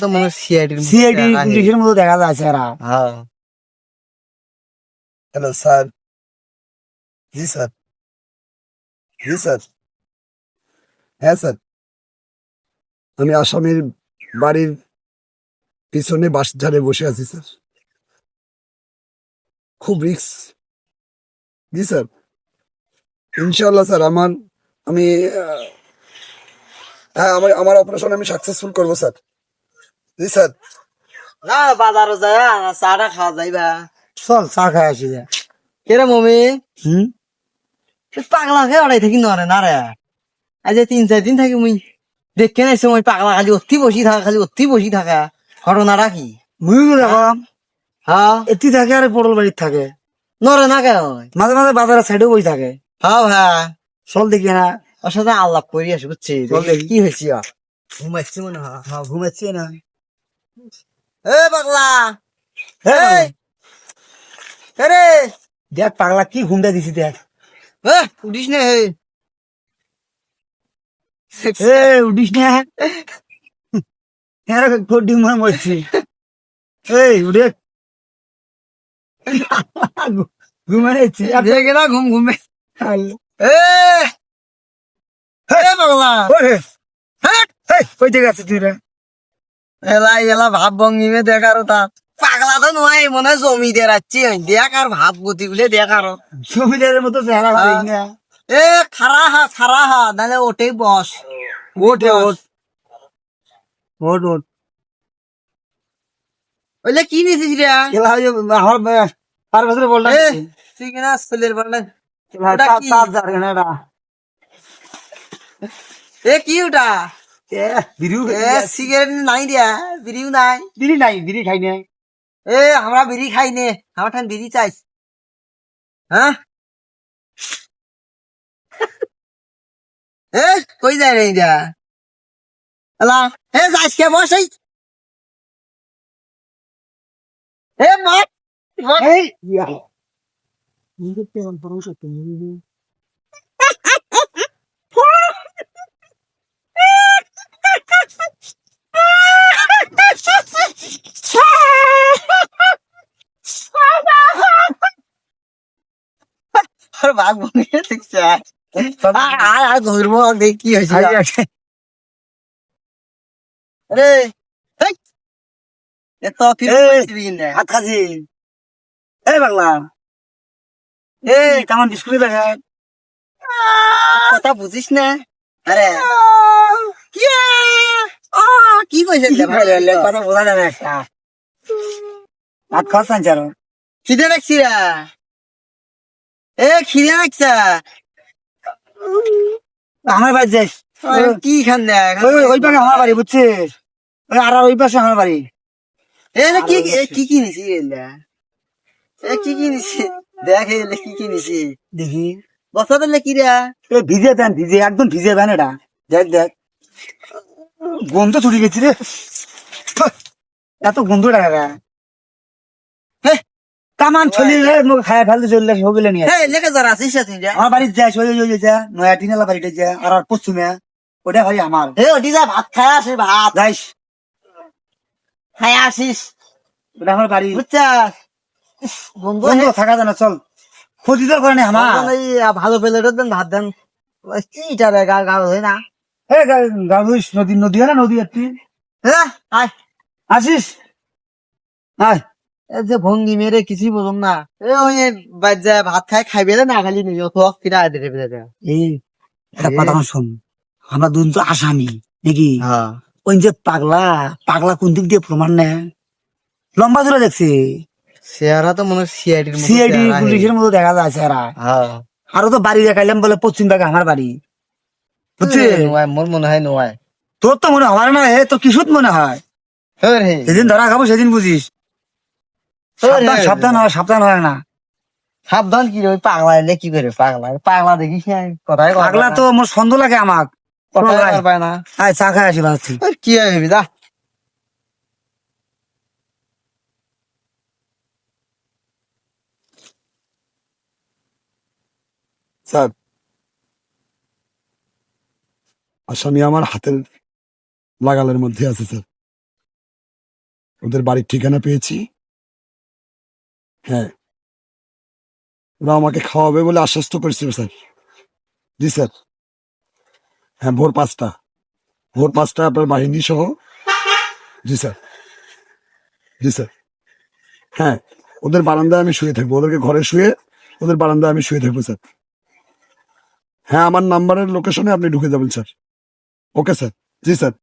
তো মনে CID CID পুলিশের মতো দেখা হ্যাঁ। হ্যালো স্যার জি স্যার জি স্যার হ্যাঁ স্যার আমি আসামির বাড়ির পিছনে বাস ধারে বসে আছি স্যার খুব রিক্স জি স্যার ইনশাল্লাহ স্যার আমার আমি হ্যাঁ আমার আমার অপারেশন আমি সাকসেসফুল করব স্যার। জি স্যার। না বাজারও যায় চাটা খাওয়া যাইবা চল চা খাই আসি যা। কেরে মমি? হুম? পাগলা খেয়ে অড়াই থাকি নরে না রে। আজ তিন চার দিন থাকি মুই। দেখে নাই সময় পাগলা খালি অতি বসি থাকা খালি অতি বসি থাকা। ঘটনাটা কি? মুই দেখো হ্যাঁ? এটি থাকে আর পটল বাড়ির থাকে। নরে না কেন? মাঝে মাঝে বাজারের সাইডেও বই থাকে। হ্যাঁ হ্যাঁ। চল দেখি না। ওর সাথে আল্লাপ করি আসি বুঝছি কি হয়েছি ঘুমাচ্ছি মনে হয়। হ্যাঁ ঘুমাচ্ছি না। এ পাগলা! রে! দেখ পাগলা কি ঘুমটা দিছি দেখ। উঠিস না হে উঠিস না। হ্যাঁ ফোর মনে মরছি। এই উঠে। ঘুমাইছি। ঘুম ঘুমে। এ এ পাগলা কই থেকে আছে তুই রে এলা এলা ভাব ভঙ্গিমে দেখারো তা পাগলা তো নয় মনে হয় জমি দিয়ে রাখছি দেখ আর ভাব গতি গুলে দেখ আরও জমিদারের মতো চেহারা এ খারা হা খারা হা নাহলে ওটাই বস ওঠে ওঠ ওঠ ওঠ ওইলে কি নিছিস রে এলা পার বছরে বললাম তুই কিনা ছেলের ওটা তার কি? এ কি ওটা এ বিড়িও এ সিগারেট নাই দিয়া বিড়িও নাই। বিড়ি নাই বিড়ি খাই নাই। এ আমরা বিড়ি খাই নে? আমার ঠান বিড়ি চাইছ। হ্যাঁ এ কই যায় রে দিয়া এলা এ যাইস কে বস এই এ মাত। এই ইয়া নিজে পেন পরশ তুমি আর ভাগ ভঙ্গি দেখছে। আর আর ধরবো দেখ কি হয়েছে। রে হেই। এ তো কি এই। করছিস কিনে? হাত এই বাংলা। এই কেমন বিস্কুট দেখা কথা বুঝিস না। আরে। কি কইছে কথা বোঝা যায় না একটা। হাত খাওয়া চান খিদে রাখছি রা। এ খিদে রাখছা আমার বাড়ি যাইস কি খান দেখ? ওই পাশে আমার বাড়ি বুঝছিস? ওই আর ওই পাশে আমার বাড়ি। এ কি কি কিনেছি এ কি কিনেছি? দেখ এলে কি কিনেছি। দেখি। বস্তা দিলে কি রে এ ভিজে দেন ভিজে একদম ভিজে দেন এটা। দেখ দেখ। গন্ধ ছুটি গেছি রে। এত গন্ধ টাকা কামান ছলি মুখ খায় ফেলতে চললে সবিলে নিয়ে হে লেগে যারা আছিস তুই আমার যায় ওই ওই যা নয়া টিনালা বাড়িতে যা আর আর পশ্চিমে ওটা ভাই আমার। হে ওটি যা ভাত খায় আসে ভাত। যাইস। খায় আসিস। ওটা আমার বাড়ি। বুঝছাস? বন্ধু থাকা যায় না চল। ক্ষতি তো করে আমার। এই ভালো প্লেট দেন ভাত দেন। কি রে গা গা হয় না। এ গাবুস নদী নদী না নদী আর তুই হ্যাঁ আয়। আসিস? আয়। এই যে ভঙ্গি মেরে কিছুই বুঝুম না। এ ওই বাজ্যা ভাত খাই খাইবে না খালি নিয়ে দেবে এই একটা কথা শোন আমরা দুজন তো আসামি নাকি? ওই যে পাগলা পাগলা কোন দিক দিয়ে প্রমাণ নেয় লম্বা ধরে দেখছি। চেহারা তো মনে সিআইডির সিআইডি পুলিশের মতো দেখা এরা হ্যাঁ আরও তো বাড়ি দেখাইলাম বলে পশ্চিম ভাগে আমার বাড়ি নোয়াই মোর মনে হয় নোয়াই তোর তো মনে হয় না হে তো কিসুত মনে হয়? যেদিন ধরা খাব সেদিন বুঝিস সাবধান সাবধান হয় সাবধান হয় না। সাবধান কি রে ওই পাগলা এলে কি করে পাগলা? পাগলা দেখিস কথাই পাগলা তো মোর সন্দেহ লাগে আমাক। চা খাই আসি ভাবছি কি হবে দা স্যার। আসামি আমার হাতের লাগালের মধ্যে আছে স্যার। ওদের বাড়ির ঠিকানা পেয়েছি। হ্যাঁ। ওরা আমাকে খাওয়াবে বলে আশ্বস্ত করেছিল, স্যার। জি, স্যার। হ্যাঁ ভোর পাঁচটা। ভোর পাঁচটা আপনার বাহিনী সহ। জি, স্যার। জি, স্যার। হ্যাঁ ওদের বারান্দায় আমি শুয়ে থাকব। ওদেরকে ঘরে শুয়ে ওদের বারান্দায় আমি শুয়ে থাকব, স্যার। হ্যাঁ আমার নাম্বারের লোকেশনে আপনি ঢুকে যাবেন, স্যার। Okay, sir. জি, স্যার।